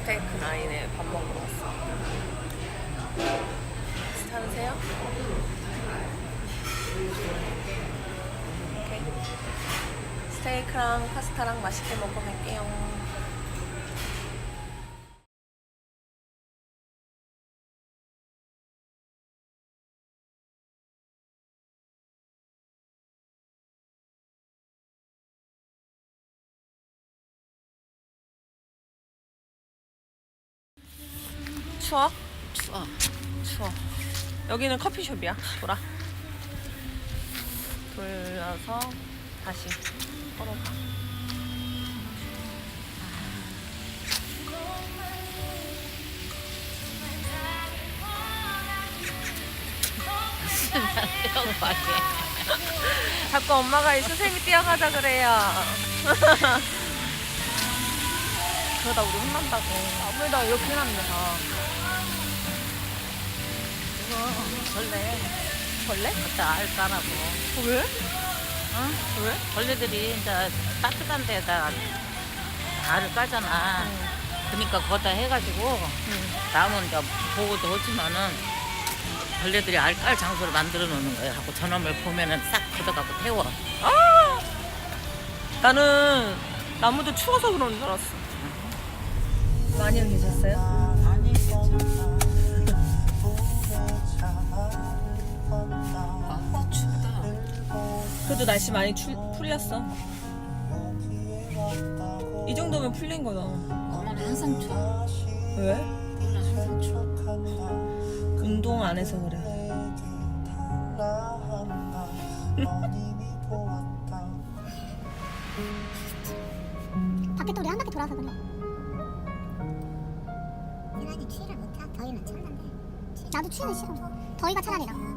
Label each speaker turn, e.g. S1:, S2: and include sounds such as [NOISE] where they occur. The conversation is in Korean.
S1: 스테이크 라인에 밥 먹으러 왔어요. 괜찮으세요? 오케이. 스테이크랑 파스타랑 맛있게 먹고 갈게요. 추워?
S2: 추워.
S1: 추워. 여기는 커피숍이야. 돌아. 돌려서 다시 걸어가. [LAUGHS] 자꾸 엄마가 이 선생님이 뛰어가자 그래요. [LAUGHS] 그러다 우리 혼난다고. 아무래도 이렇게 해놨네, 다.
S2: 벌레.
S1: 벌레?
S2: 갖다 알 까라고.
S1: 왜?
S2: 어?
S1: 왜?
S2: 벌레들이 이제 따뜻한 데다 알을 까잖아. 그러니까 거기다 해가지고 나무 이제 보고도 하지만은 벌레들이 알 깔 장소를 만들어 놓는 거야. 하고 저놈을 보면은 싹 걷어가고 태워.
S1: 아! 나는 나무도 추워서 그런 줄 알았어. 많이 계셨어요? 그래도 날씨 많이 추, 풀렸어. 이 정도면 풀린 거다.
S2: 어머니 항상 추워.
S1: 왜?
S2: 항상 추워.
S1: 운동 안 해서 그래.
S3: 밖에 또 우리 한 바퀴 돌아서 그래. 유난히 추위를 못 타. 더위는 참는데. 나도 추위는 싫어. 더위가 차라리 나.